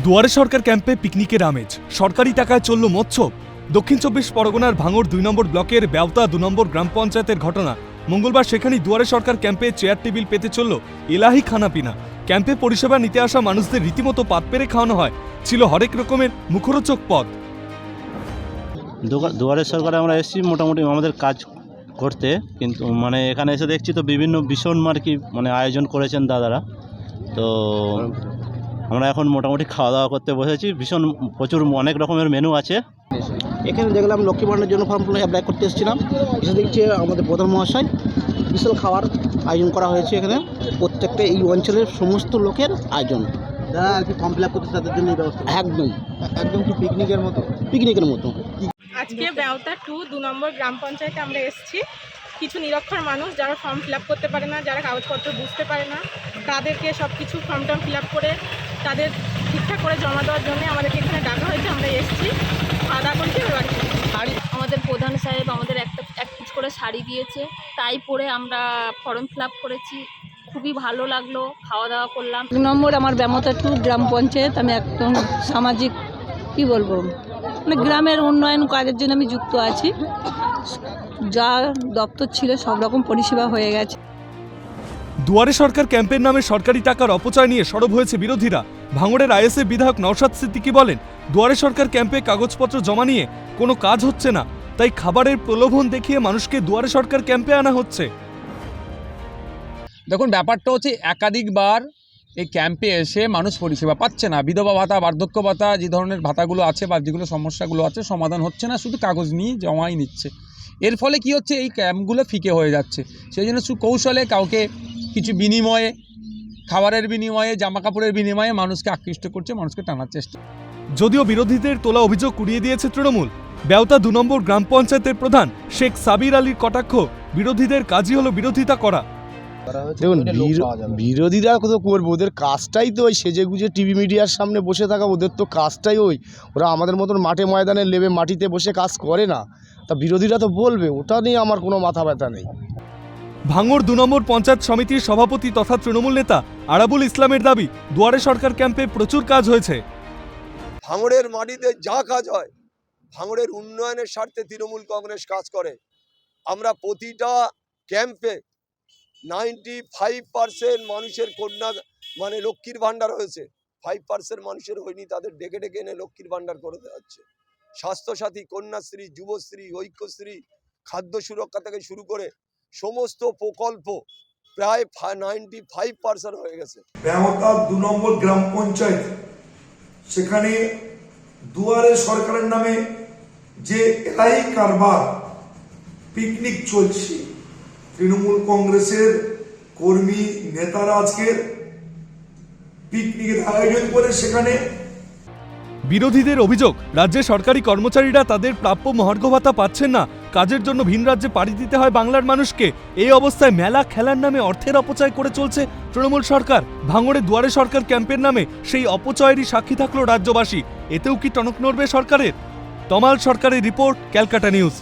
দুয়ারে সরকার ক্যাম্পে পিকনিকের আমেজ। সরকারি টাকায় চলল মৎস্য। দক্ষিণ চব্বিশ পরগনার ভাঙড় দুই নম্বর ব্লকের ব্যবতা দু নম্বর গ্রাম পঞ্চায়েতের ঘটনা। মঙ্গলবার সেখানেই দুয়ারে সরকার ক্যাম্পে চেয়ার টেবিল পেতে চলল এলাহি খানাপিনা। ক্যাম্পে পরিষেবা নিতে আসা মানুষদের রীতিমতো পাত পেরে খাওয়ানো হয়। ছিল হরেক রকমের মুখরোচক পদ। দুয়ারে সরকারে আমরা এসেছি মোটামুটি আমাদের কাজ করতে। কিন্তু মানে এখানে এসে দেখছি তো বিভিন্ন ভীষণ আর কি মানে আয়োজন করেছেন দাদারা। তো আমরা এখন মোটামুটি খাওয়া দাওয়া করতে বসেছি। ভীষণ প্রচুর অনেক রকমের মেনু আছে। এখানে দেখলাম লক্ষ্মী ভাণ্ডারের জন্য ফর্ম ফিল অ্যাপ্লাই করতে এসেছিলাম। এসে দেখছি আমাদের প্রধান মহাশয় বিশাল খাওয়ার আয়োজন করা হয়েছে এখানে। প্রত্যেকটা এই অঞ্চলের সমস্ত লোকের আয়োজন। যারা আর কি ফর্ম ফিল আপ করতে তাদের জন্য ব্যবস্থা? একদম। একদম কি পিকনিকের মতো? পিকনিকের মতো। আজকে বেওতা টু দু নম্বর গ্রাম পঞ্চায়েতে আমরা এসেছি। কিছু নিরক্ষর মানুষ যারা ফর্ম ফিল আপ করতে পারে না যারা কাগজপত্র বুঝতে পারে না তাদেরকে সব কিছু ফর্ম টর্ম ফিল আপ করে তাদের ঠিকঠাক করে জমা দেওয়ার জন্য আমাদেরকে এখানে ডাকা হয়েছে আমরা এসেছি খাওয়া দাওয়া করছি এবার বাড়ি আমাদের প্রধান সাহেব আমাদের একটা এক পিস করে শাড়ি দিয়েছে তাই পরে আমরা ফর্ম ফিল আপ করেছি খুবই ভালো লাগল খাওয়া দাওয়া করলাম। দু নম্বর আমার ব্যামতা টু গ্রাম পঞ্চায়েত আমি একদম সামাজিক কি বলব মানে গ্রামের উন্নয়ন কাজের জন্য আমি যুক্ত আছি। যা দপ্তর ছিল সব রকম পরিষেবা হয়ে গেছে। দুয়ারে সরকার ক্যাম্পের নামে সরকারি টাকার অপচয় নিয়ে সরব হয়েছে বিরোধীরা। ভাঙড়ের আইএসএফ বিধায়ক নওশাদ সিদ্দিকি বলেন, দুয়ারে সরকার ক্যাম্পে কাগজপত্র জমা নিয়ে কোনো কাজ হচ্ছে না, তাই খাবারের প্রলোভন দেখিয়ে মানুষকে দুয়ারে সরকার ক্যাম্পে আনা হচ্ছে। দেখুন, ব্যাপারটা হচ্ছে একাধিকবার এই ক্যাম্পে এসে মানুষ পরিষেবা পাচ্ছে না। বিধবা ভাতা, বার্ধক্য ভাতা, যে ধরনের ভাতাগুলো আছে বা যেগুলো সমস্যাগুলো আছে, সমাধান হচ্ছে না, শুধু কাগজ নিয়ে জমাই নিচ্ছে। এর ফলে কি হচ্ছে, এই ক্যাম্পগুলো ফিকে হয়ে যাচ্ছে। সেই জন্য সুকৌশলে কাউকে কিছু বিনিময়ে খাবারের বিনিময়ে জামা কাপড়ের বিনিময়ে মানুষকে আকৃষ্ট করছে মানুষকে টানার চেষ্টা। যদিও বিরোধীদের তোলা অভিযোগ কুড়িয়ে দিয়েছে তৃণমূল বেওতা দু নম্বর গ্রাম পঞ্চায়েতের প্রধান শেখ সাবির আলীর কটাক্ষ বিরোধীদের কাজই হলো বিরোধিতা করা। দেখুন বিরোধীরা তো করব ওদের কাজটাই তো ওই সেজে গুজে টিভি মিডিয়ার সামনে বসে থাকা ওদের তো কাজটাই ওই। ওরা আমাদের মতন মাঠে ময়দানে লেবে মাটিতে বসে কাজ করে না। তা বিরোধীরা তো বলবে ওটা নিয়ে আমার কোনো মাথা ব্যথা নেই। ভাঙড় দু নম্বর পঞ্চায়েত সমিতির সভাপতি তথা তৃণমূল নেতা আরাবুল ইসলামের দাবি, দুয়ারে সরকার ক্যাম্পে প্রচুর কাজ হয়েছে। ভাঙড়ের মাটিতে যা কাজ হয়, ভাঙড়ের উন্নয়নের স্বার্থে তৃণমূল কংগ্রেস কাজ করে। আমরা প্রতিটা ক্যাম্পে নাইনটি ফাইভ পার্সেন্ট মানুষের কন্যা মানে লক্ষ্মীর ভাণ্ডার হয়েছে। ফাইভ পার্সেন্ট মানুষের হয়নি, তাদের ডেকে ডেকে এনে লক্ষ্মীর ভাণ্ডার করে দেওয়া হচ্ছে। স্বাস্থ্যসাথী, কন্যাশ্রী, যুবশ্রী, ঐক্যশ্রী, খাদ্য সুরক্ষা থেকে শুরু করে সমস্ত প্রকল্প প্রায় নাইনটি ফাইভ পার্সেন্ট হয়ে গেছে। ব্যবতা দু নম্বর গ্রাম পঞ্চায়েত, সেখানে দুয়ারে সরকারের নামে যে এলাই কারবার পিকনিক চলছে। তৃণমূল কংগ্রেসের কর্মী নেতারা আজকের পিকনিকের আয়োজন করে সেখানে বিরোধীদের অভিযোগ, রাজ্যে সরকারি কর্মচারীরা তাদের প্রাপ্য মহার্ঘ ভাতা পাচ্ছেন না। কাজের জন্য ভিন রাজ্যে পাড়ি দিতে হয় বাংলার মানুষকে। এই অবস্থায় মেলা খেলার নামে অর্থের অপচয় করে চলছে তৃণমূল সরকার। ভাঙড়ে দুয়ারে সরকার ক্যাম্পের নামে সেই অপচয়েরই সাক্ষী থাকল রাজ্যবাসী। এতেও কি টনক নড়বে সরকারের? তমাল সরকারের রিপোর্ট, ক্যালকাটা নিউজ।